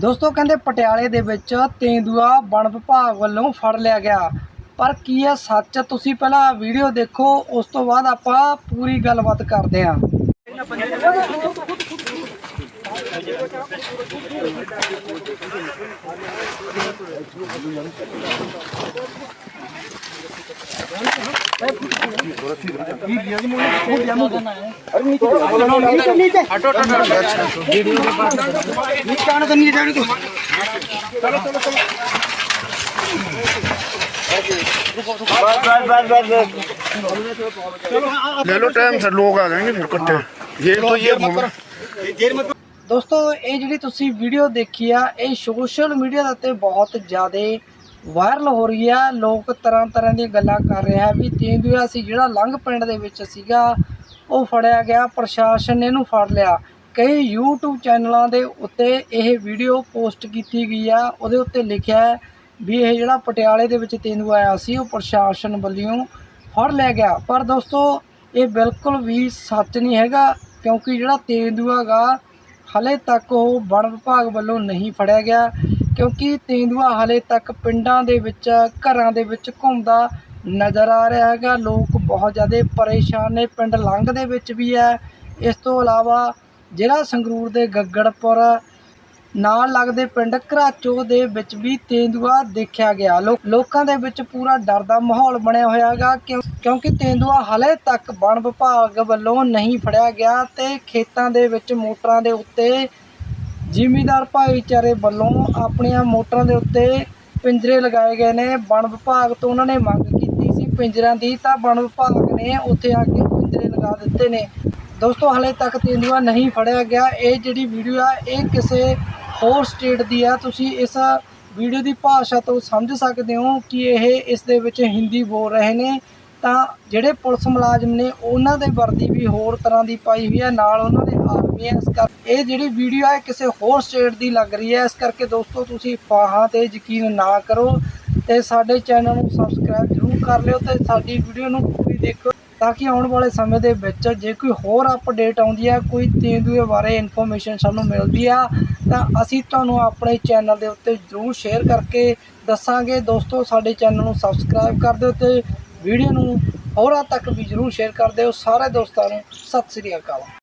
ਦੋਸਤੋ ਕਹਿੰਦੇ ਪਟਿਆਲੇ ਦੇ ਵਿੱਚ ਤੇਂਦੂਆ ਵਣ ਵਿਭਾਗ ਵੱਲੋਂ ਫੜ ਲਿਆ ਗਿਆ। ਪਰ ਕੀ ਹੈ ਸੱਚ? ਤੁਸੀਂ ਪਹਿਲਾਂ ਵੀਡੀਓ ਦੇਖੋ, ਉਸ ਤੋਂ ਬਾਅਦ ਆਪਾਂ ਪੂਰੀ ਗੱਲਬਾਤ ਕਰਦੇ ਹਾਂ। ले लो टाइम से लोग आ जाएंगे फिर इकट्ठे ये तो ये घूम ਦੋਸਤੋ ਇਹ ਜਿਹੜੀ ਤੁਸੀਂ ਵੀਡੀਓ ਦੇਖੀ ਆ ਇਹ ਸੋਸ਼ਲ ਮੀਡੀਆ ਦੇ ਉੱਤੇ ਬਹੁਤ ਜ਼ਿਆਦਾ ਵਾਇਰਲ ਹੋ ਰਹੀ ਹੈ ਲੋਕ ਤਰ੍ਹਾਂ ਤਰ੍ਹਾਂ ਦੀਆਂ ਗੱਲਾਂ ਕਰ ਰਿਹਾ ਵੀ ਤੇਂਦੂਆ ਸੀ ਜਿਹੜਾ ਲੰਘ ਪਿੰਡ ਦੇ ਵਿੱਚ ਸੀਗਾ, ਉਹ ਫੜਿਆ ਗਿਆ। ਪ੍ਰਸ਼ਾਸਨ ਨੇ ਇਹਨੂੰ ਫੜ ਲਿਆ। ਕਈ YouTube ਚੈਨਲਾਂ ਦੇ ਉੱਤੇ ਇਹ ਵੀਡੀਓ ਪੋਸਟ ਕੀਤੀ ਗਈ ਆ। ਉਹਦੇ ਉੱਤੇ ਲਿਖਿਆ ਵੀ ਇਹ ਜਿਹੜਾ ਪਟਿਆਲੇ ਦੇ ਵਿੱਚ ਤੇਂਦੂਆ ਆਇਆ ਸੀ, ਉਹ ਪ੍ਰਸ਼ਾਸਨ ਵੱਲੋਂ ਫੜ ਲਿਆ ਗਿਆ। ਪਰ ਦੋਸਤੋ, ਇਹ ਬਿਲਕੁਲ ਵੀ ਸੱਚ ਨਹੀਂ ਹੈਗਾ, ਕਿਉਂਕਿ ਜਿਹੜਾ ਤੇਂਦੂਆ ਗਾ, ਹਲੇ ਤੱਕ ਉਹ ਵਣ ਵਿਭਾਗ ਵੱਲੋਂ ਨਹੀਂ ਫੜਿਆ ਗਿਆ। ਕਿਉਂਕਿ ਤੇਂਦੂਆ ਹਾਲੇ ਤੱਕ ਪਿੰਡਾਂ ਦੇ ਵਿੱਚ, ਘਰਾਂ ਦੇ ਵਿੱਚ ਘੁੰਮਦਾ ਨਜ਼ਰ ਆ ਰਿਹਾ ਹੈਗਾ। ਲੋਕ ਬਹੁਤ ਜ਼ਿਆਦਾ ਪਰੇਸ਼ਾਨ ਨੇ। ਪਿੰਡ ਲੰਘ ਦੇ ਵਿੱਚ ਵੀ ਹੈ। ਇਸ ਤੋਂ ਇਲਾਵਾ ਜ਼ਿਲ੍ਹਾ ਸੰਗਰੂਰ ਦੇ ਗੱਗੜਪੁਰ ਨਾਲ ਲੱਗਦੇ ਪਿੰਡ ਘਰਾਚੋ ਦੇ ਵਿੱਚ ਵੀ ਤੇਂਦੂਆ ਦੇਖਿਆ ਗਿਆ। ਲੋਕਾਂ ਦੇ ਵਿੱਚ ਪੂਰਾ ਡਰ ਦਾ ਮਾਹੌਲ ਬਣਿਆ ਹੋਇਆ ਹੈਗਾ। ਕਿਉਂ- ਕਿਉਂਕਿ ਤੇਂਦੂਆ ਹਲੇ ਤੱਕ ਵਣ ਵਿਭਾਗ ਵੱਲੋਂ ਨਹੀਂ ਫੜਿਆ ਗਿਆ ਤੇ ਖੇਤਾਂ ਦੇ ਵਿੱਚ ਮੋਟਰਾਂ ਦੇ ਉੱਤੇ ਜ਼ਿਮੀਂਦਾਰ ਭਾਈਚਾਰੇ ਵੱਲੋਂ ਆਪਣੀਆਂ ਮੋਟਰਾਂ ਦੇ ਉੱਤੇ ਪਿੰਜਰੇ ਲਗਾਏ ਗਏ ਨੇ। ਵਣ ਵਿਭਾਗ ਤੋਂ ਉਹਨਾਂ ਨੇ ਮੰਗ ਕੀਤੀ ਸੀ ਪਿੰਜਰਿਆਂ ਦੀ, ਤਾਂ ਵਣ ਵਿਭਾਗ ਨੇ ਉੱਥੇ ਆ ਕੇ ਪਿੰਜਰੇ ਲਗਾ ਦਿੱਤੇ ਨੇ। ਦੋਸਤੋ, ਹਲੇ ਤੱਕ ਤੇਂਦੂਆ ਨਹੀਂ ਫੜਿਆ ਗਿਆ। ਇਹ ਜਿਹੜੀ ਵੀਡੀਓ ਆ, ਇਹ ਕਿਸੇ ਹੋਰ ਸਟੇਟ ਦੀ ਆ। ਤੁਸੀਂ ਇਸ ਵੀਡੀਓ ਦੀ ਭਾਸ਼ਾ ਤੋਂ ਸਮਝ ਸਕਦੇ ਹੋ ਕਿ ਇਹ ਇਸ ਦੇ ਵਿੱਚ ਹਿੰਦੀ ਬੋਲ ਰਹੇ ਨੇ। ਤਾਂ ਜਿਹੜੇ ਪੁਲਿਸ ਮੁਲਾਜ਼ਮ ਨੇ ਉਹਨਾਂ ਦੇ ਵਰਦੀ ਵੀ ਹੋਰ ਤਰ੍ਹਾਂ ਦੀ ਪਾਈ ਹੋਈ ਹੈ, ਨਾਲ ਉਹਨਾਂ ਦੇ ਆਰਮੀ ਹੈ। ਇਸ ਕਰ ਇਹ ਜਿਹੜੀ ਵੀਡੀਓ ਹੈ ਕਿਸੇ ਹੋਰ ਸਟੇਟ ਦੀ ਲੱਗ ਰਹੀ ਹੈ। ਇਸ ਕਰਕੇ ਦੋਸਤੋ, ਤੁਸੀਂ ਫਾਹਾਂ ਤੇ ਯਕੀਨ ਨਾ ਕਰੋ ਤੇ ਸਾਡੇ ਚੈਨਲ ਨੂੰ ਸਬਸਕ੍ਰਾਈਬ ਜ਼ਰੂਰ ਕਰ ਲਿਓ ਤੇ ਸਾਡੀ ਵੀਡੀਓ ਨੂੰ ਪੂਰੀ ਦੇਖੋ ਤਾਂ ਕਿ ਆਉਣ ਵਾਲੇ ਸਮੇਂ ਦੇ ਵਿੱਚ ਜੇ ਕੋਈ ਹੋਰ ਅਪਡੇਟ ਆਉਂਦੀ ਹੈ, ਕੋਈ ਤੇਂਦੂਏ ਬਾਰੇ ਇਨਫੋਰਮੇਸ਼ਨ ਸਾਨੂੰ ਮਿਲਦੀ ਆ, ਤਾਂ ਅਸੀਂ ਤੁਹਾਨੂੰ ਆਪਣੇ ਚੈਨਲ ਦੇ ਉੱਤੇ ਜ਼ਰੂਰ ਸ਼ੇਅਰ ਕਰਕੇ ਦੱਸਾਂਗੇ। ਦੋਸਤੋ, ਸਾਡੇ ਚੈਨਲ ਨੂੰ ਸਬਸਕ੍ਰਾਈਬ ਕਰ ਦਿਓ ਤੇ ਵੀਡੀਓ ਨੂੰ ਹੋਰਾਂ ਤੱਕ ਵੀ ਜ਼ਰੂਰ ਸ਼ੇਅਰ ਕਰ ਦਿਓ। ਸਾਰੇ ਦੋਸਤਾਂ ਨੂੰ ਸਤਿ ਸ੍ਰੀ ਅਕਾਲ।